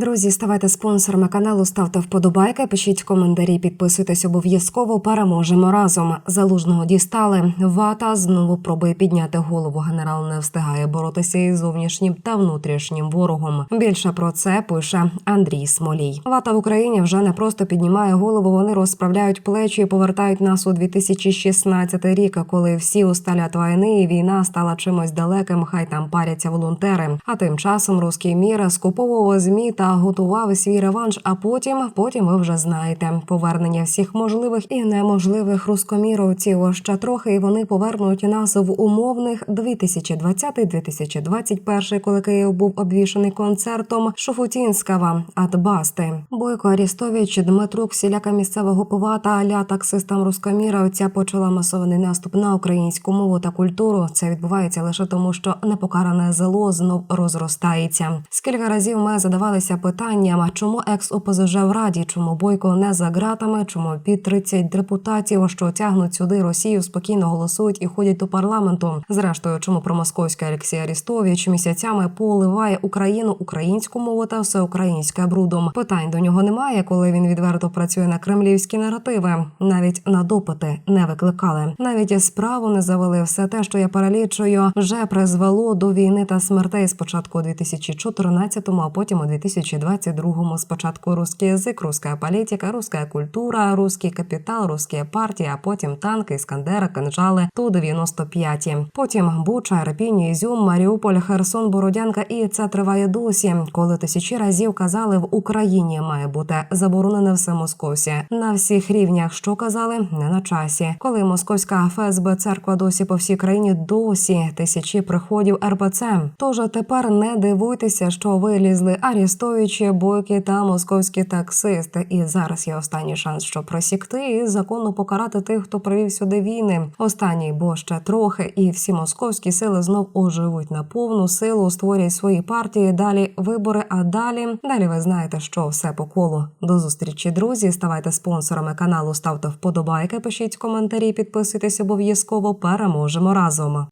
Друзі, ставайте спонсорами каналу, ставте вподобайки, пишіть коментарі, підписуйтесь обов'язково. Переможемо разом. Залужного дістали. Вата знову пробує підняти голову. Генерал не встигає боротися із зовнішнім та внутрішнім ворогом. Більше про це пише Андрій Смолій. Вата в Україні вже не просто піднімає голову. Вони розправляють плечі і повертають нас у 2016 рік, коли всі усталять війни і війна стала чимось далеким. Хай там паряться волонтери. А тим часом руський мір скуповував змі та готував свій реванш. А потім, потім ви вже знаєте, повернення всіх можливих і неможливих рускоміровців. Ще трохи і вони повернуть нас в умовних 2020-2021, коли Київ був обвішаний концертом Шофутінського Атбасти. Бойко Арістович, Дмитрук, всіляка місцевого повата, аля таксистам рускоміровця почала масований наступ на українську мову та культуру. Це відбувається лише тому, що непокаране зло знов розростається. Скільки разів ми задавалися питанням, а чому екс ОПЗЖ в раді, чому бойко не за ґратами, чому під 30 депутатів, що тягнуть сюди Росію, спокійно голосують і ходять до парламенту. Зрештою, чому промосковський Олексій Арістович місяцями поливає Україну українську мову та все українське брудом. Питань до нього немає, коли він відверто працює на кремлівські наративи. Навіть на допити не викликали. Навіть справу не завели. Все те, що я перелічую, вже призвело до війни та смертей спочатку у 2014-му, а потім у 2022-му. Спочатку русський язик, руська політика, руська культура, руський капітал, русські партії, а потім танки, іскандери, кинжали, ту 95 Потім Буча, Ірпінь, Ізюм, Маріуполь, Херсон, Бородянка, і це триває досі. Коли тисячі разів казали в Україні має бути заборонене все московське на всіх рівнях. Що казали не на часі, коли московська ФСБ церква досі по всій країні досі тисячі приходів РПЦ. Тож тепер не дивуйтеся, що вилізли арестовичі, бойки та московські таксисти. І зараз є останній шанс, щоб просікти і законно покарати тих, хто привів сюди війни. Останній, бо ще трохи, і всі московські сили знов оживуть на повну силу, створять свої партії. Далі вибори. А далі далі ви знаєте, що все по колу. До зустрічі, друзі. Ставайте спонсорами каналу, ставте вподобайки, пишіть коментарі, підписуйтесь обов'язково. Переможемо разом.